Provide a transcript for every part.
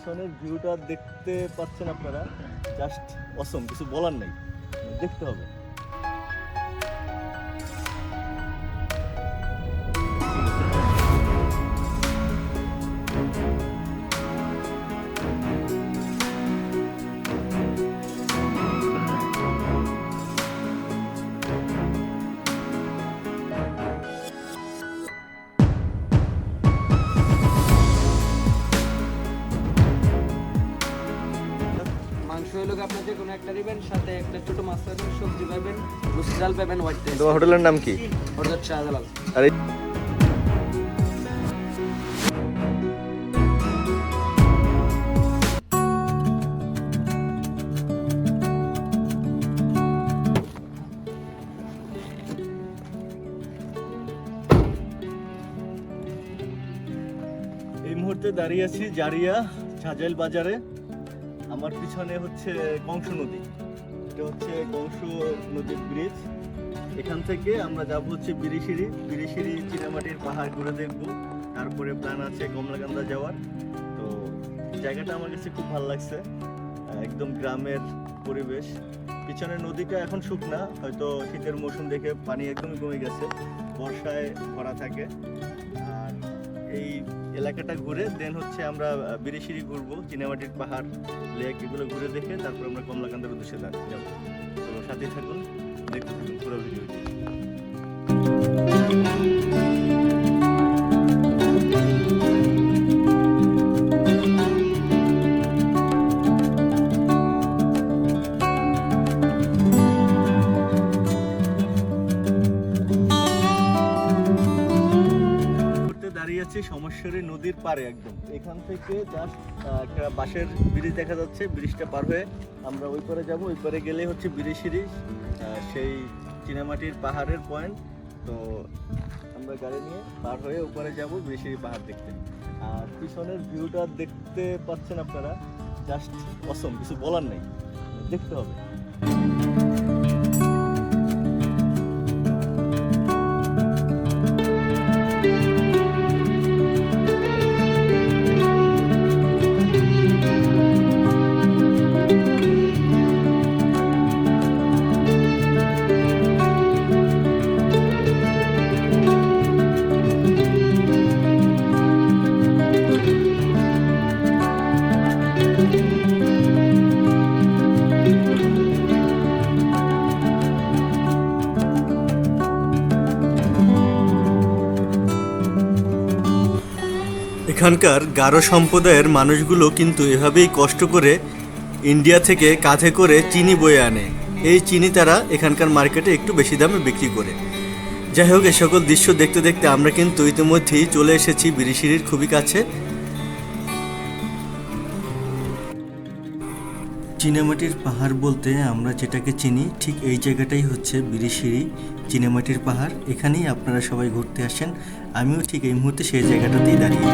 পিছনের ভিউটা দেখতে পাচ্ছেন আপনারা। জাস্ট অসম কিছু বলার নেই। দেখতে হবে। মাংস হলো যে কোনো একটা দিবেন সাথে একটা ছোট মাছ পাবেন সবজি পাবেন মুসি ডাল পাবেন হোয়াইট রাইস তোমার হোটেলের নাম কি? ওটা শাহজালাল। আর। এই- মুহূর্তে দাঁড়িয়ে আছি জারিয়া ঝাজাইল বাজারে। আমার পিছনে হচ্ছে কংস নদী। এটা হচ্ছে কংস নদীর ব্রিজ এখান থেকে আমরা যাব হচ্ছে বিরিশিরি বিরিশিরি চীনামাটির পাহাড় ঘুরে দেখব। তারপরে প্ল্যান আছে কমলাকান্দা যাওয়ার। তো জায়গাটা আমার কাছে খুব ভালো লাগছে। একদম গ্রামের পরিবেশ। পিছনে নদীটা এখন শুকনা, হয়তো শীতের মৌসুম দেখে পানি একদমই কমে গেছে। বর্ষায় ভরা থাকে। এই এলাকাটা ঘুরে দেন হচ্ছে আমরা বিরেশিরি ঘুরবো, চিনেমাটির পাহাড় লেক এগুলো ঘুরে দেখে তারপর আমরা কমলাকান্তের উদ্দেশ্যে যাব। তো সাথেই থাকুন। পাড়ে একদম। এখান থেকে জাস্ট একটা বাঁশের ব্রিজ দেখা যাচ্ছে, ব্রিজটা পার হয়ে আমরা ওই পারে যাব। ওই পারে গেলে হচ্ছে বিরিশিরি সেই চিনামাটির পাহাড়ের পয়েন্ট তো আমরা গাড়ি নিয়ে পার হয়ে ওপারে যাব বিরিশিরি পাহাড় দেখতে। আর পিছনের ভিউটা দেখতে পাচ্ছেন আপনারা। জাস্ট অসম কিছু বলার নেই। দেখতে হবে। এখানকার গারো সম্প্রদায়ের মানুষগুলো কিন্তু এভাবেই কষ্ট করে ইন্ডিয়া থেকে কাঁধে করে চিনি বয়ে আনে। এই চিনি তারা এখানকার মার্কেটে একটু বেশি দামে বিক্রি করে। যাই হোক, এ সকল দৃশ্য দেখতে দেখতে আমরা কিন্তু ইতিমধ্যেই চলে এসেছি বিরিশিরির খুবই কাছে। চীনামাটির পাহাড় বলতে আমরা যেটাকে চিনি, ঠিক এই জায়গাটাই হচ্ছে বিরিশিরি চীনামাটির পাহাড়। এখানেই আপনারা সবাই ঘুরতে আসেন। আমিও ঠিক এই মুহূর্তে সেই জায়গাটাতেই দাঁড়িয়ে।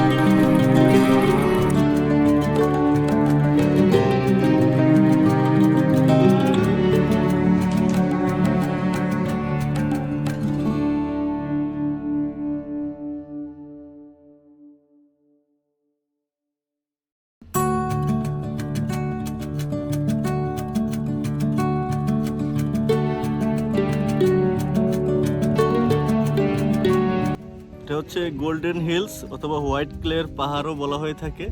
হচ্ছে গোল্ডেন হিলস অথবা হোয়াইট ক্লের পাহাড়ও বলা হয়ে থাকে।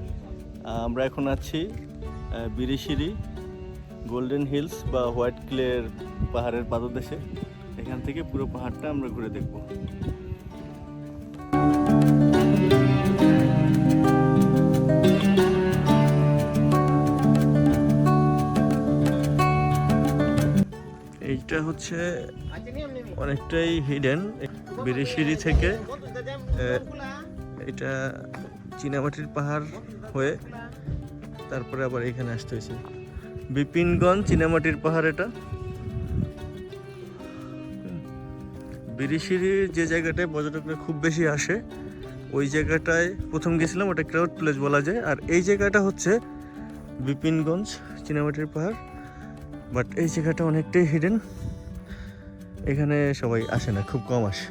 আমরা এখন আছি বিরিশিরি গোল্ডেন হিলস বা হোয়াইট ক্লের পাহাড়ের পাদদেশে। এখান থেকে পুরো পাহাড়টা আমরা ঘুরে দেখব। এইটা হচ্ছে অনেকটাই হিডেন বিরিশিরি থেকে। এটা চীনামাটির পাহাড় হয়ে তারপরে আবার এখানে আসতে হয়েছে। বিপিনগঞ্জ চীনামাটির পাহাড় এটা। বিরিশিরির যে জায়গাটায় পর্যটকরা খুব বেশি আসে, ওই জায়গাটায় প্রথম গেছিলাম, ওটা ক্রাউড প্লেস বলা যায়। আর এই জায়গাটা হচ্ছে বিপিনগঞ্জ চীনামাটির পাহাড়। বাট এই জায়গাটা অনেকটাই হিডেন এখানে সবাই আসে না, খুব কম আসে।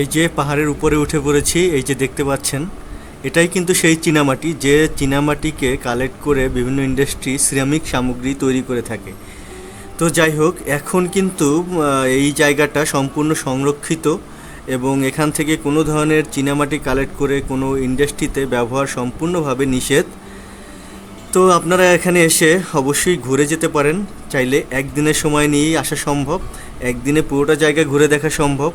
এই যে পাহাড়ের উপরে উঠে পড়েছি, এই যে দেখতে পাচ্ছেন, এটাই কিন্তু সেই চীনামাটি, যে চীনামাটিকে কালেক্ট করে বিভিন্ন ইন্ডাস্ট্রি সিরামিক সামগ্রী তৈরি করে থাকে। তো যাই হোক, এখন কিন্তু এই জায়গাটা সম্পূর্ণ সংরক্ষিত এবং এখান থেকে কোনো ধরনের চীনামাটি কালেক্ট করে কোনো ইন্ডাস্ট্রিতে ব্যবহার সম্পূর্ণভাবে নিষেধ। তো আপনারা এখানে এসে অবশ্যই ঘুরে যেতে পারেন, চাইলে একদিনের সময় নিয়েই আসা সম্ভব, একদিনে পুরোটা জায়গা ঘুরে দেখা সম্ভব।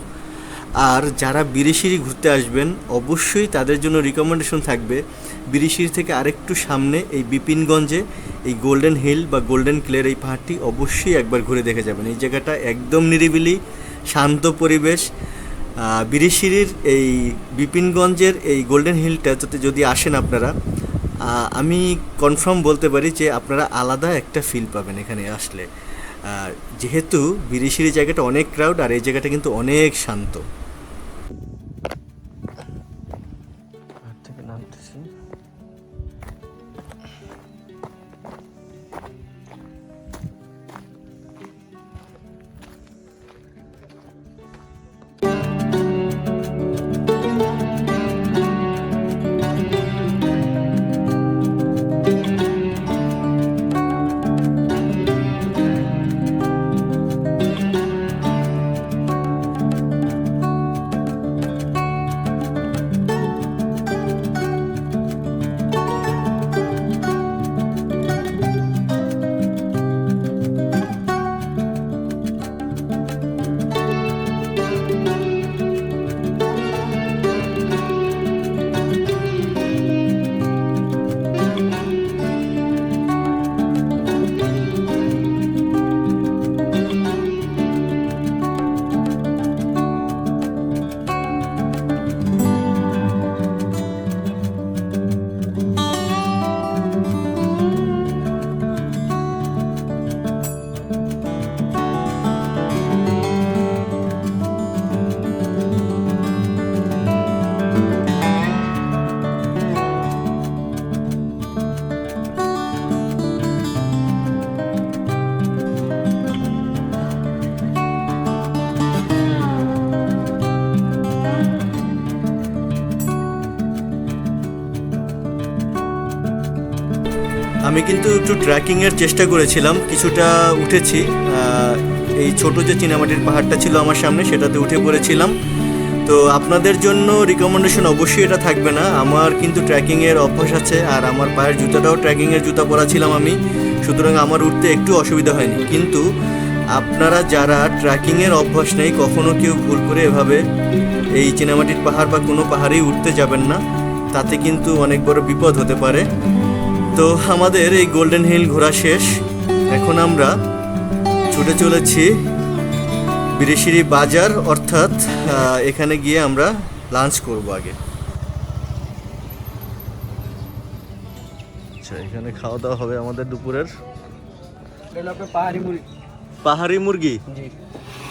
আর যারা বিরিশিরি ঘুরতে আসবেন, অবশ্যই তাদের জন্য রিকমেন্ডেশন থাকবে বিরিশিরি থেকে আরেকটু সামনে এই বিপিনগঞ্জে এই গোল্ডেন হিল বা গোল্ডেন ক্লের এই পাহাড়টি অবশ্যই একবার ঘুরে দেখে যাবেন। এই জায়গাটা একদম নিরিবিলি, শান্ত পরিবেশ। বিরিশিরির এই বিপিনগঞ্জের এই গোল্ডেন হিলটাতে যদি আসেন আপনারা আমি কনফার্ম বলতে পারি যে আপনারা আলাদা একটা ফিল পাবেন এখানে আসলে। যেহেতু বিদেশির জায়গাটা অনেক ক্রাউড আর এই জায়গাটা কিন্তু অনেক শান্ত। আমি কিন্তু একটু ট্রেকিংয়ের চেষ্টা করেছিলাম, কিছুটা উঠেছি। এই ছোট যে চীনামাটির পাহাড়টা ছিল আমার সামনে, সেটাতে উঠে পড়েছিলাম। তো আপনাদের জন্য রিকমেন্ডেশন অবশ্যই এটা থাকবে না। আমার কিন্তু ট্রেকিংয়ের অভ্যাস আছে, আর আমার পায়ের জুতাটাও ট্রেকিংয়ের জুতা পরা ছিলাম আমি। সুতরাং আমার উঠতে একটু অসুবিধা হয়নি। কিন্তু আপনারা যারা ট্রেকিংয়ের অভ্যাস নেই, কখনো কেউ ভুল করে এভাবে এই চীনামাটির পাহাড় বা কোনো পাহাড়েই উঠতে যাবেন না। তাতে কিন্তু অনেক বড় বিপদ হতে পারে। তো আমাদের এই গোল্ডেন হিল ঘোরা শেষ। এখন আমরা ছুটে চলেছি বিরেশিরি বাজার অর্থাৎ এখানে গিয়ে আমরা লাঞ্চ করব আগে। আচ্ছা এখানে খাওয়া দাওয়া হবে আমাদের দুপুরের। পাহাড়ি মুড়ি পাহাড়ি মুরগি?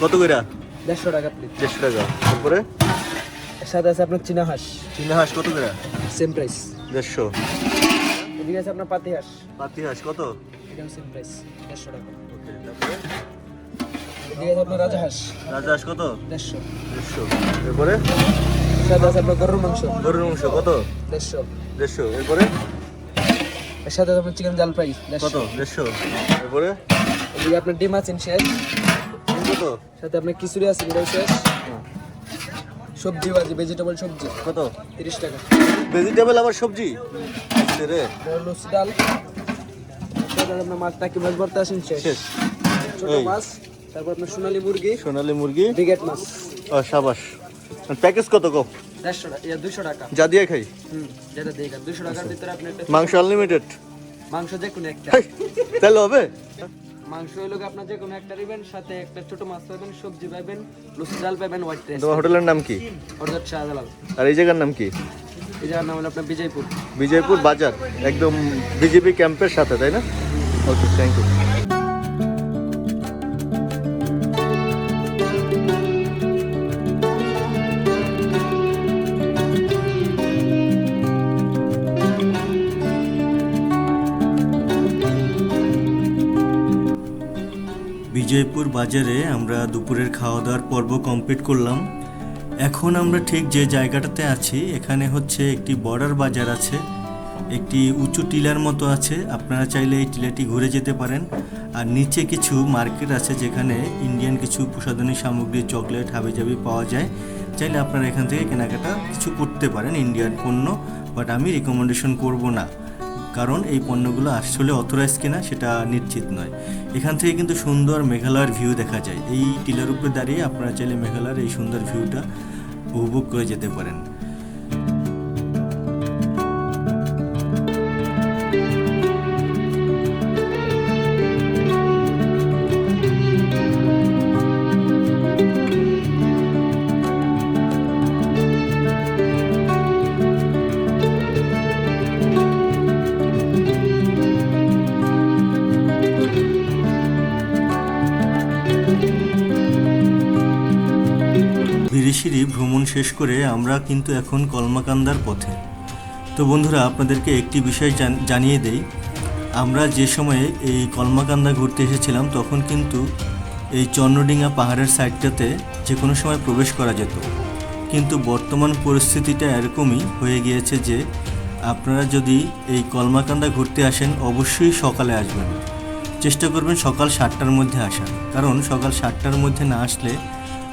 কত করে? দেড়শো টাকা দেড়শো টাকা। তারপরে? সাথে আছে আপনার চীনা হাঁস। চীনা হাঁস কত করে? সেম প্রাইস দেড়শো। এদিকে আছে আপনার পাতি হাঁস পাতি হাঁস কত এটাও সেম প্রাইস দেড়শো টাকা। তারপরে? এদিকে আছে আপনার রাজা হাঁস রাজা হাঁস কত? দেড়শো। দেড়শো। এরপরে? এর সাথে আছে আপনার গরুর মাংস। গরুর মাংস কত? দেড়শো। দেড়শো। এরপরে? এর সাথে আপনার চিকেন জাল ফ্রাই কত? দেড়শো। এরপরে? এদিকে আপনার ডিম আছেন শেষ কত? সাথে আপনার খিচুড়ি আছে এটাও শেষ সবজি আছে ভেজিটেবল সবজি। কত? তিরিশ টাকা। ভেজিটেবল আবার সবজি? রে। এটা লুচি ডাল আপনার মাছ টাকি মাছ ভর্তা আছেন শেষ। শেষ। ছোট মাছ। তারপর আপনার সোনালী মুরগি। সোনালি মুরগি। ব্রিগেড মাছ। ও সাবাস। প্যাকেজ কত কো দেড়শো টাকা। দুশো টাকা। যা দিয়ে খাই। মাংস আনলিমিটেড মাংস যে কোনো একটা। তাহলে হবে? মাংস হলো আপনার যে কোনো একটা নেবেন সাথে একটা ছোট মাছ পাবেন সবজি পাবেন লুচি ডাল পাবেন হোয়াইট রাইস হোটেলের নাম কি? অর্থাৎ শাহজালাল। আর এই জায়গার নাম কি? এই জায়গার নাম হলো আপনার বিজয়পুর। বিজয়পুর বাজার একদম বিজেপি ক্যাম্পের সাথে তাই না? ওকে থ্যাংক ইউ বিজয়পুর বাজারে আমরা দুপুরের খাওয়া দাওয়ার পর্ব কমপ্লিট করলাম। এখন আমরা ঠিক যে জায়গাটাতে আছি, এখানে হচ্ছে একটি বর্ডার বাজার আছে, একটি উঁচু টিলার মতো আছে, আপনারা চাইলে এই টিলাটি ঘুরে যেতে পারেন। আর নিচে কিছু মার্কেট আছে যেখানে ইন্ডিয়ান কিছু প্রসাধনী সামগ্রী, চকলেট, হাবিজাবি পাওয়া যায়। চাইলে আপনারা এখান থেকে কেনাকাটা কিছু করতে পারেন, ইন্ডিয়ান পণ্য, বাট আমি রিকমেন্ডেশন করব না। কারণ এই পণ্যগুলো আসলে অথরাইজ কিনা সেটা নিশ্চিত নয়। এখান থেকে কিন্তু সুন্দর মেঘালয়ের ভিউ দেখা যায়। এই টিলার উপরে দাঁড়িয়ে আপনারা চাইলে মেঘালয়ের এই সুন্দর ভিউটা উপভোগ করে যেতে পারেন। বিরিশিরি ভ্রমণ শেষ করে আমরা কিন্তু এখন কলমাকান্দার পথে। তো বন্ধুরা, আপনাদেরকে একটি বিষয় জান- জানিয়ে দেই। আমরা যে সময়ে এই কলমাকান্দা ঘুরতে এসেছিলাম, তখন কিন্তু এই চন্দ্রডিঙা পাহাড়ের সাইডটাতে যে কোনো সময় প্রবেশ করা যেত। কিন্তু বর্তমান পরিস্থিতিটা এরকমই হয়ে গিয়েছে যে, আপনারা যদি এই কলমাকান্দা ঘুরতে আসেন, অবশ্যই সকালে আসবেন। চেষ্টা করবেন সকাল সাতটার মধ্যে আসার। কারণ সকাল সাতটার মধ্যে না আসলে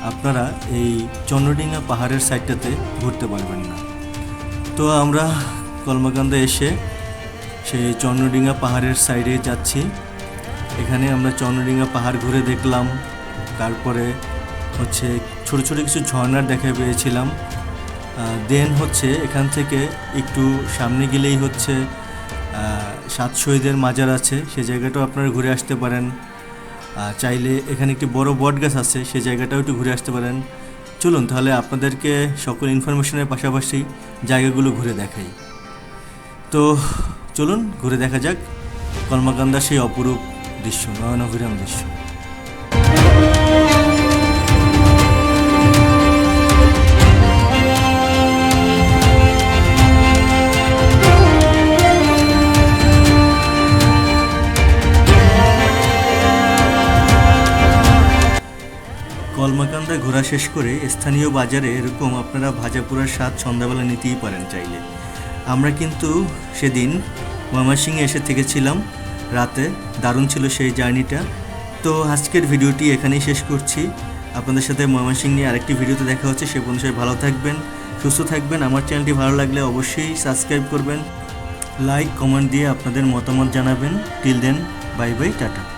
আপনারা এই চন্দ্রডিঙ্গা পাহাড়ের সাইডটাতে ঘুরতে পারবেন না। তো আমরা কলমাকান্দা এসে সেই চন্দ্রডিঙ্গা পাহাড়ের সাইডে যাচ্ছি। এখানে আমরা চন্দ্রডিঙ্গা পাহাড় ঘুরে দেখলাম। তারপরে হচ্ছে ছোট ছোট কিছু ঝর্ণার দেখা পেয়েছিলাম। দেন হচ্ছে এখান থেকে একটু সামনে গেলেই হচ্ছে সাত শহীদের মাজার আছে। সে জায়গাটাও আপনারা ঘুরে আসতে পারেন। চাইলে এখানে একটি বড় বট গাছ আছে সেই জায়গাটাও একটু ঘুরে আসতে পারেন। চলুন তাহলে আপনাদেরকে সকল ইনফরমেশনের পাশাপাশি জায়গাগুলো ঘুরে দেখাই। তো চলুন, ঘুরে দেখা যাক কলমাকান্দার সেই অপরূপ দৃশ্য, নয়নভিরাম দৃশ্য। ঘোরা শেষ করে স্থানীয় বাজারে এরকম আপনারা ভাজাপুরার স্বাদ সন্ধ্যাবেলা নিতেই পারেন চাইলে। আমরা কিন্তু সেদিন ময়মনসিংহে এসে থেকেছিলাম। রাতে দারুণ ছিল সেই জার্নিটা। তো আজকের ভিডিওটি এখানেই শেষ করছি। আপনাদের সাথে ময়মনসিংহ নিয়ে আরেকটি ভিডিওতে দেখা হচ্ছে। সে পর্যন্ত ভালো থাকবেন, সুস্থ থাকবেন। আমার চ্যানেলটি ভালো লাগলে অবশ্যই সাবস্ক্রাইব করবেন। লাইক, কমেন্ট দিয়ে আপনাদের মতামত জানাবেন। Till then, bye bye, tata.